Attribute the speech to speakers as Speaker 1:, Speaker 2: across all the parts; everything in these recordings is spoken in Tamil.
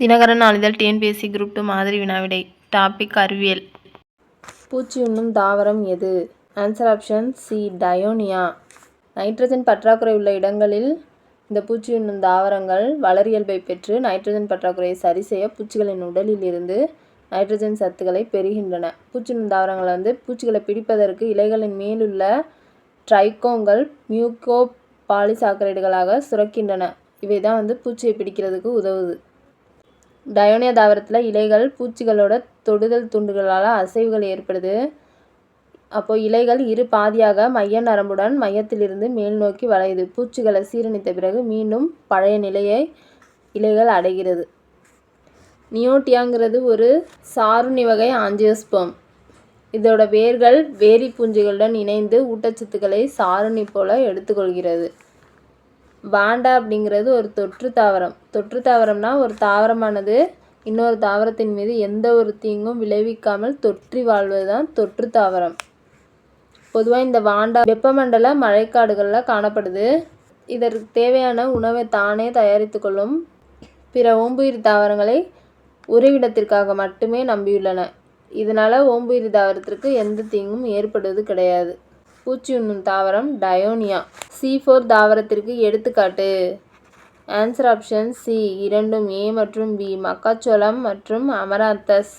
Speaker 1: தினகரன் நாளிதழ் டிஎன்பிஎஸ்சி குரூப் டூ மாதிரி வினாவிடை. டாபிக் அறிவியல்.
Speaker 2: பூச்சி உண்ணும் தாவரம் எது? Answer option C Dionaea nitrogen பற்றாக்குறை உள்ள இடங்களில் இந்த பூச்சி உண்ணும் தாவரங்கள் வளரியல்பை பெற்று நைட்ரஜன் பற்றாக்குறையை சரி செய்ய பூச்சிகளின் உடலில் இருந்து நைட்ரஜன் சத்துக்களை பெறுகின்றன. பூச்சி உண்ணும் தாவரங்களை வந்து பூச்சிகளை பிடிப்பதற்கு இலைகளின் மேலுள்ள ட்ரைகோங்கள் மியூகோ பாலிசாக்கரைடுகளாக சுரக்கின்றன. இவை தான் வந்து பூச்சியை பிடிக்கிறதுக்கு உதவுது. டயோனியா தாவரத்தில் இலைகள் பூச்சிகளோட தொடுதல் துண்டுகளால் அசைவுகள் ஏற்படுது. அப்போ இலைகள் இரு பாதியாக மைய நரம்புடன் மையத்திலிருந்து மேல் நோக்கி வளையுது. பூச்சிகளை சீரணித்த பிறகு மீண்டும் பழைய நிலையை இலைகள் அடைகிறது. நியோட்டியாங்கிறது ஒரு சாருணி வகை ஆஞ்சியோஸ்போம் இதோட வேர்கள் வேரி பூஞ்சிகளுடன் இணைந்து ஊட்டச்சத்துக்களை சாருணி போல எடுத்துக்கொள்கிறது. வாண்டா அப்படிங்கிறது ஒரு தொற்று தாவரம். தொற்று தாவரம்னா ஒரு தாவரமானது இன்னொரு தாவரத்தின் மீது எந்த ஒரு தீங்கும் விளைவிக்காமல் தொற்றி வாழ்வது தான் தொற்று தாவரம். பொதுவாக இந்த வாண்டா வெப்பமண்டல மழைக்காடுகளில் காணப்படுது. இதற்கு தேவையான உணவை தானே தயாரித்து கொள்ளும் பிற ஓம்புயிர் தாவரங்களை உறைவிடத்திற்காக மட்டுமே நம்பியுள்ளன. இதனால் ஓம்புயிர் தாவரத்திற்கு எந்த தீங்கும் ஏற்படுவது கிடையாது. பூச்சி உண்ணும் தாவரம் டயோனியா. சி ஃபோர் தாவரத்திற்கு எடுத்துக்காட்டு. ஆன்சர் ஆப்ஷன் சி இரண்டும் ஏ மற்றும் பி மக்காச்சோளம் மற்றும் அமராந்தஸ்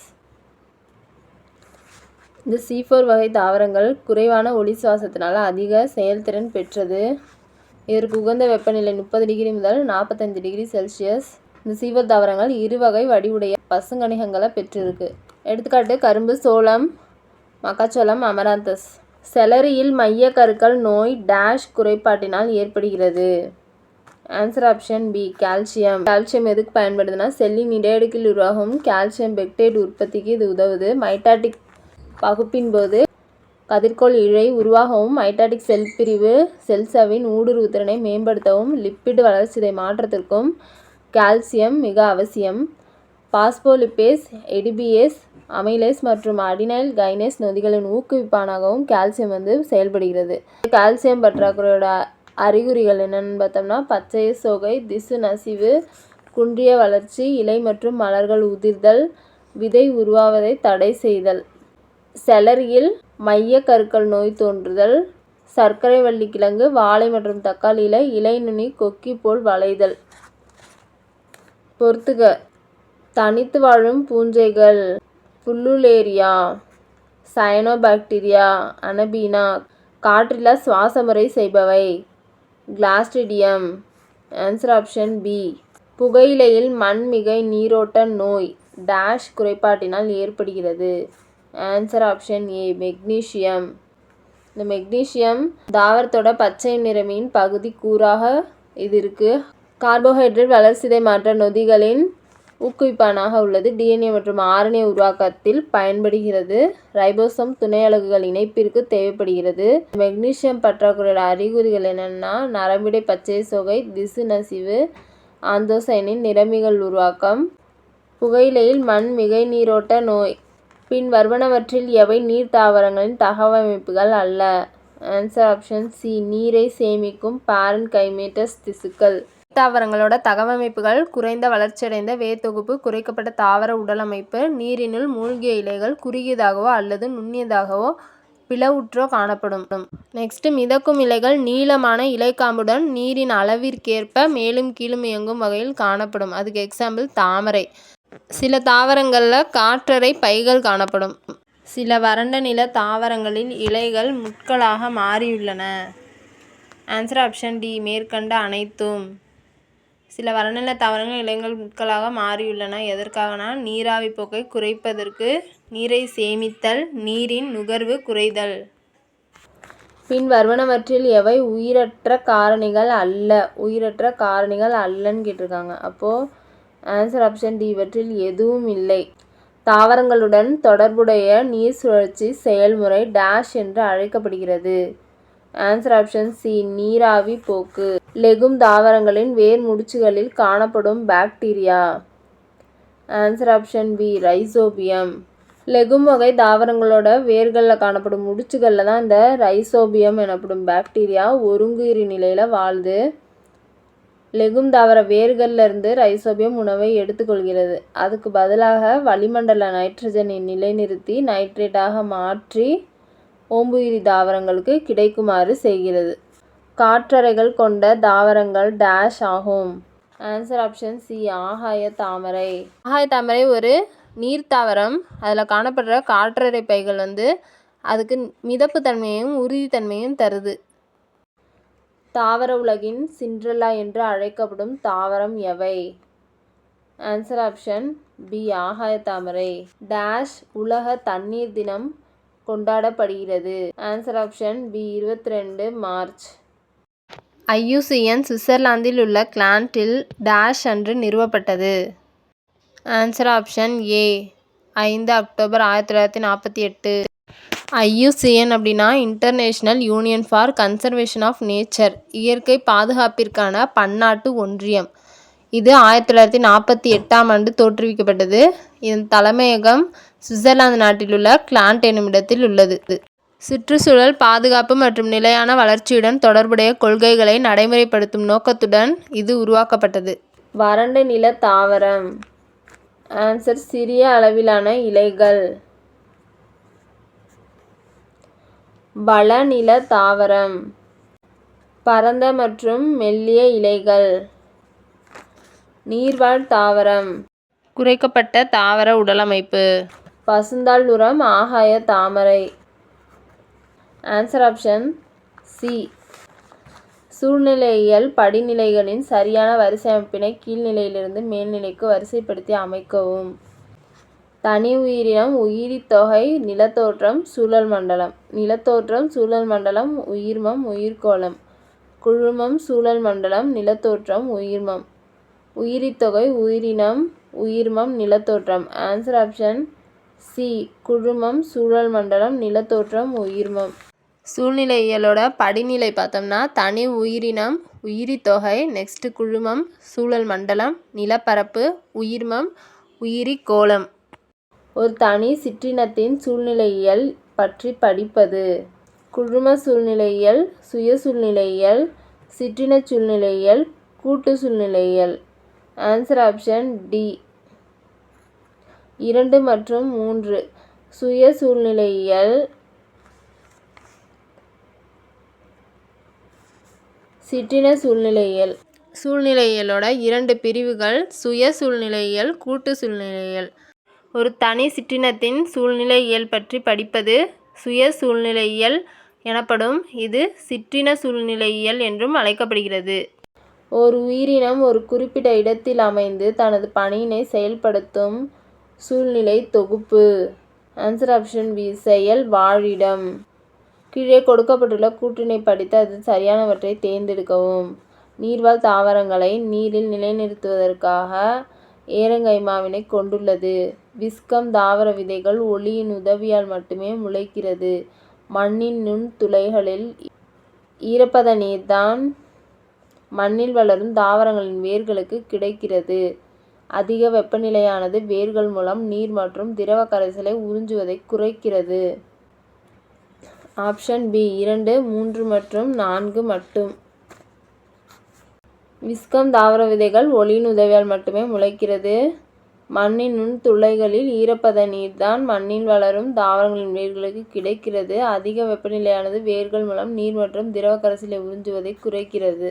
Speaker 2: இந்த சி ஃபோர் வகை தாவரங்கள் குறைவான ஒளி சுவாசத்தினால் அதிக செயல்திறன் பெற்றது. இதற்கு உகந்த வெப்பநிலை முப்பது டிகிரி முதல் நாற்பத்தஞ்சு டிகிரி செல்சியஸ். இந்த சீவர் தாவரங்கள் இரு வகை வடிவுடைய பசுங்கணிகங்களை பெற்றிருக்கு. எடுத்துக்காட்டு கரும்பு சோளம் மக்காச்சோளம் அமராந்தஸ் செலரியில் மைய கருக்கள் நோய் டேஷ் குறைபாட்டினால் ஏற்படுகிறது. Answer option B calcium. Calcium எதுக்கு பயன்படுதுன்னா செல்லின் இடையடுக்கில் உருவாகும் கால்சியம் பெக்டேட் உற்பத்திக்கு இது உதவுது. மைட்டாட்டிக் பகுப்பின் போது கதிர்கோள் இழை உருவாகவும் மைட்டாட்டிக் செல் பிரிவு செல்சவின் ஊடுருவுத்திறனை மேம்படுத்தவும் லிப்பிட் வளர்ச்சிதை மாற்றத்திற்கும் கால்சியம் மிக அவசியம். பாஸ்போலிப்பேஸ் எடிபிஎஸ் அமைலேஸ் மற்றும் அடினைல் கைனேஸ் நொதிகளின் ஊக்குவிப்பானாகவும் கால்சியம் வந்து செயல்படுகிறது. கால்சியம் பற்றாக்குறையோட அறிகுறிகள் என்னென்னு பார்த்தோம்னா பச்சை சோகை திசு நசிவு குன்றிய வளர்ச்சி இலை மற்றும் மலர்கள் உதிர்தல் விதை உருவாவதை தடை செய்தல் செலரியில் மைய கருக்கள் நோய் தோன்றுதல் சர்க்கரை வள்ளி கிழங்கு வாழை மற்றும் தக்காளியில் இலை நுனி கொக்கி போல் வளைதல். பொறுத்துக. தனித்து வாழும் பூஞ்சைகள். புல்லுலேரியா சயனோபாக்டீரியா அனபீனா காற்றில் சுவாச முறை செய்பவை. கிளாஸ்டிடியம். Answer option B. புகையிலையில் மண்மிகை நீரோட்ட நோய். டேஷ் குறைபாட்டினால் ஏற்படுகிறது. Answer option A. மெக்னீஷியம் இந்த மெக்னீஷியம் தாவரத்தோட பச்சை நிறமின் பகுதி கூறாக இது இருக்குது கார்போஹைட்ரேட் வளர்சிதை மாற்ற நொதிகளின் ஊக்குவிப்பானாக உள்ளது. டிஎன்ஏ மற்றும் ஆர்என்ஏ உருவாக்கத்தில் பயன்படுகிறது. ரைபோசோம் துணை அலகுகள் இணைப்பிற்கு தேவைப்படுகிறது. மெக்னீசியம் பற்றாக்குறையோட அறிகுறிகள் என்னென்னா நரம்பிடை பச்சை சொகை திசு நசிவு ஆந்தோசைனின் நிறமிகள் உருவாக்கம் புகையிலையில் மண் மிகை நீரோட்ட நோய் பின் வருவனவற்றில் எவை நீர் தாவரங்களின் தகவமைப்புகள் அல்ல? ஆன்சர் ஆப்ஷன் சி நீரை சேமிக்கும் பாரன் கைமேட்டஸ் திசுக்கள். தாவரங்களோட தகவமைப்புகள் குறைந்த வளர்ச்சியடைந்த வேர் தொகுப்பு குறைக்கப்பட்ட தாவர உடலமைப்பு நீரினுள் மூழ்கிய இலைகள் குறுகியதாகவோ அல்லது நுண்ணியதாகவோ பிளவுற்றோ காணப்படும். நெக்ஸ்ட் மிதக்கும் இலைகள் நீளமான இலைக்காம்புடன் நீரின் அளவிற்கேற்ப மேலும் கீழும் இயங்கும் வகையில் காணப்படும். அதுக்கு எக்ஸாம்பிள் தாமரை. சில தாவரங்களில் காற்றறை பைகள் காணப்படும். சில வறண்ட நில தாவரங்களில் இலைகள் முட்களாக மாறியுள்ளன. ஆன்சர் ஆப்ஷன் டி மேற்கண்ட அனைத்தும். சில வறண்ட தாவரங்கள் இலைகள் முட்களாக மாறியுள்ளன. எதற்காகனா? நீராவி போக்கை குறைப்பதற்கு நீரை சேமித்தல் நீரின் நுகர்வு குறைதல். பின் வருவனவற்றில் எவை உயிரற்ற காரணிகள் அல்ல? உயிரற்ற காரணிகள் அல்லன்னு கேட்டிருக்காங்க. அப்போது ஆன்சர் ஆப்ஷன் டி இவற்றில் எதுவும் இல்லை. தாவரங்களுடன் தொடர்புடைய நீர் சுழற்சி செயல்முறை டேஷ் என்று அழைக்கப்படுகிறது. ஆன்சர் ஆப்ஷன் சி நீராவி போக்கு. லெகும் தாவரங்களின் வேர் முடிச்சுகளில் காணப்படும் bacteria answer option B rhizobium legume வகை தாவரங்களோட வேர்களில் காணப்படும் முடிச்சுகளில் தான் இந்த ரைசோபியம் எனப்படும் பாக்டீரியா ஒருங்குயிரி நிலையில் வாழுது லெகும் தாவர வேர்களில் இருந்து ரைசோபியம் உணவை எடுத்துக்கொள்கிறது. அதுக்கு பதிலாக வளிமண்டல நைட்ரஜனை நிலைநிறுத்தி நைட்ரேட்டாக மாற்றி ஓம்புயிரி தாவரங்களுக்கு கிடைக்குமாறு செய்கிறது. காற்றறைகள் கொண்ட தாவரங்கள் டேஷ் ஆகும். ஆன்சர் ஆப்ஷன் சி ஆகாய தாமரை. ஆகாய தாமரை ஒரு நீர்த்தாவரம் அதில் காணப்படுற காற்றறை பைகள் வந்து அதுக்கு மிதப்பு தன்மையும் உறுதித்தன்மையும் தருது. தாவர உலகின் சிண்ட்ரல்லா என்று அழைக்கப்படும் தாவரம் எவை? ஆன்சர் ஆப்ஷன் பி ஆகாய தாமரை. டேஷ் உலக தண்ணீர் தினம் கொண்டாடப்படுகிறது. ஆன்சர் ஆப்ஷன் பி இருபத்தி ரெண்டு மார்ச் ஐயூசிஎன் சுவிட்சர்லாந்தில் உள்ள கிளான்டில் டேஷ் அன்று நிறுவப்பட்டது. ஆன்சர் ஆப்ஷன் ஏ ஐந்து அக்டோபர் ஆயிரத்தி தொள்ளாயிரத்தி நாற்பத்தி எட்டு. ஐயூசிஎன் அப்படின்னா international union for conservation of nature இயற்கை பாதுகாப்பிற்கான பன்னாட்டு ஒன்றியம். இது ஆயிரத்தி தொள்ளாயிரத்தி நாற்பத்தி எட்டாம் ஆண்டு தோற்றுவிக்கப்பட்டது. இதன் தலைமையகம் சுவிட்சர்லாந்து நாட்டிலுள்ள கிளாண்ட் என்னுமிடத்தில் உள்ளது. சுற்றுச்சூழல் பாதுகாப்பு மற்றும் நிலையான வளர்ச்சியுடன் தொடர்புடைய கொள்கைகளை நடைமுறைப்படுத்தும் நோக்கத்துடன் இது உருவாக்கப்பட்டது. வறண்ட நில தாவரம். ஆன்சர் சிறிய அளவிலான இலைகள். வளநில தாவரம். பரந்த மற்றும் மெல்லிய இலைகள். நீர்வாழ் தாவரம். குறைக்கப்பட்ட தாவர உடலமைப்பு. பசுந்தாள் உரம் ஆகாய தாமரை. ஆன்சர் ஆப்ஷன் சி சூழ்நிலையியல் படிநிலைகளின் சரியான வரிசை அமைப்பினை கீழ்நிலையிலிருந்து மேல்நிலைக்கு வரிசைப்படுத்தி அமைக்கவும். தனி உயிரினம் உயிரித்தொகை நிலத்தோற்றம் சூழல் மண்டலம். நிலத்தோற்றம் சூழல் மண்டலம் உயிர்மம் உயிர்க்கோளம் குழுமம் சூழல் மண்டலம் நிலத்தோற்றம் உயிர்மம். உயிரித்தொகை உயிரினம் உயிர்மம் நிலத்தோற்றம். Answer option C. குழுமம் சூழல் மண்டலம் நிலத்தோற்றம் உயிர்மம். சூழ்நிலையியலோட படிநிலை பார்த்தோம்னா தனி உயிரினம் உயிரித்தொகை நெக்ஸ்ட்டு குழுமம் சூழல் மண்டலம் நிலப்பரப்பு உயிர்மம் உயிரிக்கோளம் ஒரு தனி சிற்றினத்தின் சூழ்நிலையியல் பற்றி படிப்பது. குழும சூழ்நிலையியல் சுய சூழ்நிலையியல் சிற்றின சூழ்நிலையியல் கூட்டு சூழ்நிலையியல். ஆன்சர் ஆப்ஷன் டி இரண்டு மற்றும் மூன்று. சுய சூழ்நிலையியல் சிற்றின சூழ்நிலையியல். சூழ்நிலையியலோட இரண்டு பிரிவுகள் சுய சூழ்நிலையியல் கூட்டு சூழ்நிலையியல். ஒரு தனி சிற்றினத்தின் சூழ்நிலையியல் பற்றி படிப்பது சுய சூழ்நிலையியல் எனப்படும் இது சிற்றின சூழ்நிலையியல் என்றும் அழைக்கப்படுகிறது. ஒரு உயிரினம் ஒரு குறிப்பிட்ட இடத்தில் அமைந்து தனது பணியினை செயல்படுத்தும் சூழ்நிலை தொகுப்பு. ஆன்சர் ஆப்ஷன் பி செயல் வாழிடம். கீழே கொடுக்கப்பட்டுள்ள கூற்றினை படித்து அதில் சரியானவற்றை தேர்ந்தெடுக்கவும். நீர்வாழ் தாவரங்களை நீரில் நிலைநிறுத்துவதற்காக ஏரங்கைமாவினை கொண்டுள்ளது. விஸ்கம் தாவர விதைகள் ஒளியின் உதவியால் மட்டுமே முளைக்கிறது. மண்ணின் நுண் துளைகளில் ஈரப்பத நீர்தான் மண்ணில் வளரும் தாவரங்களின் வேர்களுக்கு கிடைக்கிறது. அதிக வெப்பநிலையானது வேர்கள் மூலம் நீர் மற்றும் திரவ கரைசலை உறிஞ்சுவதை குறைக்கிறது. ஆப்ஷன் பி இரண்டு மூன்று மற்றும் நான்கு மட்டும். விஸ்கம் தாவர விதைகள் ஒளியின் உதவியால் மட்டுமே முளைக்கிறது. மண்ணின் நுண் துளைகளில் ஈரப்பத நீர்தான் மண்ணில் வளரும் தாவரங்களின் வேர்களுக்கு கிடைக்கிறது. அதிக வெப்பநிலையானது வேர்கள் மூலம் நீர் மற்றும் திரவ கரைசலை உறிஞ்சுவதை குறைக்கிறது.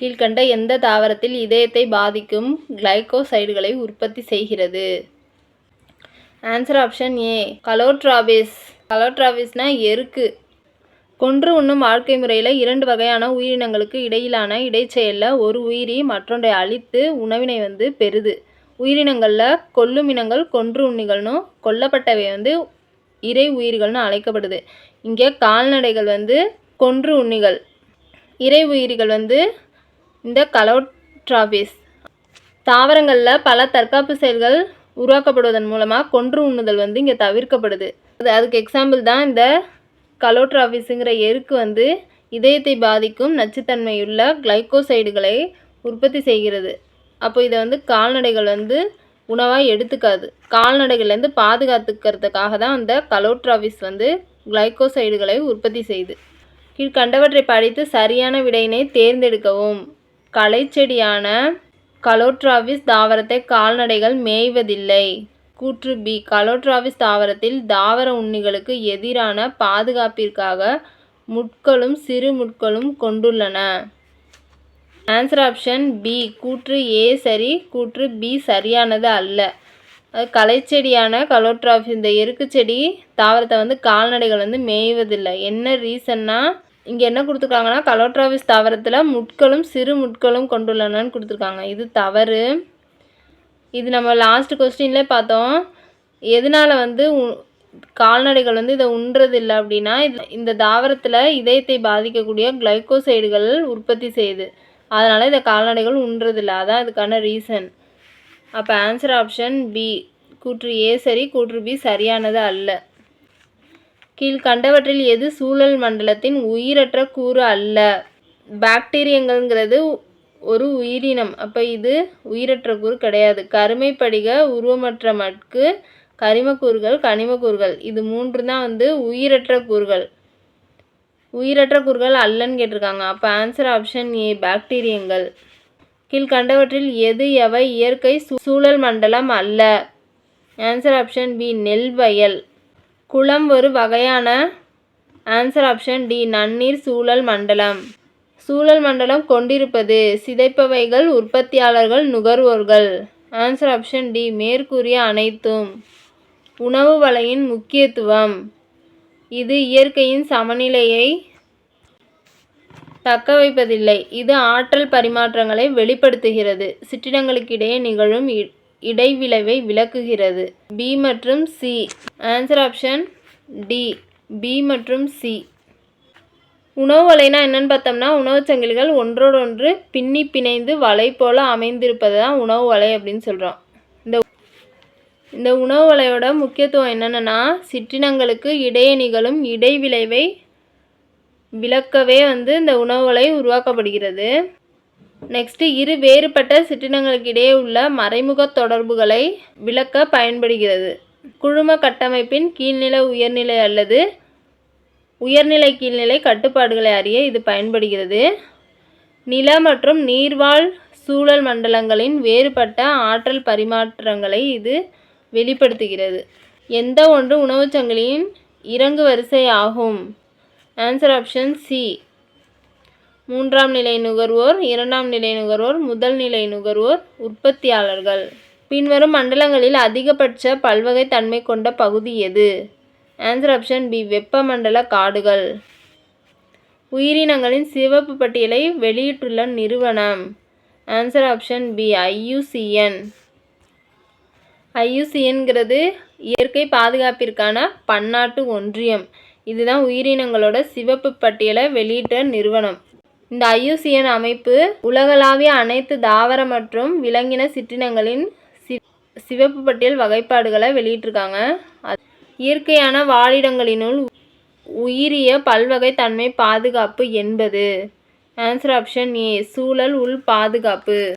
Speaker 2: கீழ்கண்ட எந்த தாவரத்தில் இதயத்தை பாதிக்கும் கிளைகோசைடுகளை உற்பத்தி செய்கிறது? ஆன்சர் ஆப்ஷன் ஏ கலோட்ராபிஸ் கலோட்ராபிஸ்னால் எருக்கு. கொன்று உண்ணும் வாழ்க்கை முறையில் இரண்டு வகையான உயிரினங்களுக்கு இடையிலான இடைச்செயலில் ஒரு உயிரி மற்றொன்றை அழித்து உணவினை வந்து பெறுது. உயிரினங்களில் கொல்லும் இனங்கள் கொன்று உண்ணிகள்னும் கொல்லப்பட்டவை வந்து இறை உயிர்கள்னு அழைக்கப்படுது. இங்கே கால்நடைகள் வந்து கொன்று உண்ணிகள். இறை உயிரிகள் வந்து இந்த கலோட்ராபிஸ் தாவரங்களில் பல தற்காப்பு செயல்கள் உருவாக்கப்படுவதன் மூலமாக கொன்று உண்ணுதல் வந்து இங்கே தவிர்க்கப்படுது. அது அதுக்கு எக்ஸாம்பிள் தான் இந்த கலோட்ராபிஸுங்கிற எருக்கு வந்து இதயத்தை பாதிக்கும் நச்சுத்தன்மையுள்ள கிளைகோசைடுகளை உற்பத்தி செய்கிறது. அப்போ இதை வந்து கால்நடைகள் வந்து உணவாக எடுத்துக்காது. கால்நடைகள்லேருந்து பாதுகாத்துக்கிறதுக்காக தான் அந்த கலோட்ராபிஸ் வந்து கிளைகோசைடுகளை உற்பத்தி செய்யுது கீழ்கண்டவற்றை படித்து சரியான விடையினை தேர்ந்தெடுக்கவும். களைச்செடியான கலோட்ராவிஸ் தாவரத்தை கால்நடைகள் மேய்வதில்லை. கூற்று பி. கலோட்ராவிஸ் தாவரத்தில் தாவர உண்ணிகளுக்கு எதிரான பாதுகாப்பிற்காக முட்களும் சிறு முட்களும் கொண்டுள்ளன. Answer option B. கூற்று ஏ சரி கூற்று பி சரியானது அல்ல. கலைச்செடியான கலோட்ராஃபி இந்த எருக்கு செடி தாவரத்தை வந்து கால்நடைகள் வந்து மேய்வதில்லை. என்ன ரீசன்னா இங்கே என்ன கொடுத்துருக்காங்கன்னா கலோட்ராவிஸ் தாவரத்தில் முட்களும் சிறு முட்களும் கொண்டுள்ளனன்னு கொடுத்துருக்காங்க. இது தவறு. இது நம்ம லாஸ்ட் கொஸ்டின்லேயே பார்த்தோம். எதனால் வந்து உ- கால்நடைகள் வந்து இதை உண்றதில்லை அப்படின்னா இது இந்த தாவரத்தில் இதயத்தை பாதிக்கக்கூடிய கிளைக்கோசைடுகள் உற்பத்தி செய்யுது. அதனால் இதை கால்நடைகள் உண்றதில்லை. அதான் இதுக்கான ரீசன் அப்போ ஆன்சர் ஆப்ஷன் பி கூற்று ஏ சரி கூற்று பி சரியானது அல்ல. கீழ்கண்டவற்றில் எது சூழல் மண்டலத்தின் உயிரற்ற கூறு அல்ல? பாக்டீரியங்கள்ங்கிறது ஒரு உயிரினம். அப்போ இது உயிரற்ற கூறு கிடையாது. கருமைப்படிக உருவமற்ற மட்கு கரிமக்கூறுகள் கனிமக்கூறுகள் இது மூன்று தான் வந்து உயிரற்ற கூறுகள். உயிரற்ற கூறுகள் அல்லன்னு கேட்டிருக்காங்க. அப்போ ஆன்சர் ஆப்ஷன் ஏ பாக்டீரியங்கள். கீழ்கண்டவற்றில் எது எவை இயற்கை சூழல் மண்டலம் அல்ல? ஆன்சர் ஆப்ஷன் பி நெல் வயல். குளம் ஒரு வகையான ஆன்சர் ஆப்ஷன் டி நன்னீர் சூழல் மண்டலம். சூழல் மண்டலம் கொண்டிருப்பது சிதைப்பவைகள் உற்பத்தியாளர்கள் நுகர்வோர்கள். ஆன்சர் ஆப்ஷன் டி மேற்கூறிய அனைத்தும். உணவு வலையின் முக்கியத்துவம். இது இயற்கையின் சமநிலையை தக்க வைப்பதில்லை. இது ஆற்றல் பரிமாற்றங்களை வெளிப்படுத்துகிறது. சிற்றிடங்களுக்கிடையே நிகழும் இ- இடைவிளைவை விளக்குகிறது. பி மற்றும் C answer option D B மற்றும் சி உணவு வலைனா என்னன்னு பார்த்தோம்னா உணவுச் சங்கிலிகள் ஒன்றோடொன்று பின்னி பிணைந்து வலை போல அமைந்திருப்பது தான் உணவு வலை அப்படின்னு சொல்கிறோம் இந்த இந்த உணவு வலையோட முக்கியத்துவம் என்னென்னா சிற்றினங்களுக்கு இடையே நிகழும் இடைவிளைவை விளக்கவே வந்து இந்த உணவு வலை உருவாக்கப்படுகிறது. நெக்ஸ்ட்டு இரு வேறுபட்ட சிற்றினங்களுக்கு இடையே உள்ள மறைமுக தொடர்புகளை விளக்க பயன்படுகிறது. குழும கட்டமைப்பின் கீழ்நிலை உயர்நிலை அல்லது உயர்நிலை கீழ்நிலை கட்டுப்பாடுகளை அறிய இது பயன்படுகிறது. நில மற்றும் நீர்வாழ் சூழல் மண்டலங்களின் வேறுபட்ட ஆற்றல் பரிமாற்றங்களை இது வெளிப்படுத்துகிறது. எந்த ஒன்று உணவுச் சங்கிலியின் இறங்கு வரிசை ஆகும்? ஆன்சர் ஆப்ஷன் சி மூன்றாம் நிலை நுகர்வோர் இரண்டாம் நிலை நுகர்வோர் முதல் நிலை நுகர்வோர் உற்பத்தியாளர்கள். பின்வரும் மண்டலங்களில் அதிகபட்ச பல்வகை தன்மை கொண்ட பகுதி எது? ஆன்சர் ஆப்ஷன் பி வெப்பமண்டல காடுகள். உயிரினங்களின் சிவப்பு பட்டியலை வெளியிட்டுள்ள நிறுவனம். ஆன்சர் ஆப்ஷன் பி ஐயூசிஎன் ஐயூசிஎன்கிறது இயற்கை பாதுகாப்பிற்கான பன்னாட்டு ஒன்றியம். இதுதான் உயிரினங்களோட சிவப்பு பட்டியலை வெளியிட்ட நிறுவனம். இந்த ஐயூசிஎன் அமைப்பு உலகளாவிய அனைத்து தாவர மற்றும் விலங்கின சிற்றினங்களின் சி- சிவப்பு பட்டியல் வகைப்பாடுகளை வெளியிட்டிருக்காங்க. இயற்கையான வாழிடங்களினுள் உயிரிய பல்வகை தன்மை பாதுகாப்பு என்பது. ஆன்சர் ஆப்ஷன் ஏ சூழல் உள் பாதுகாப்பு.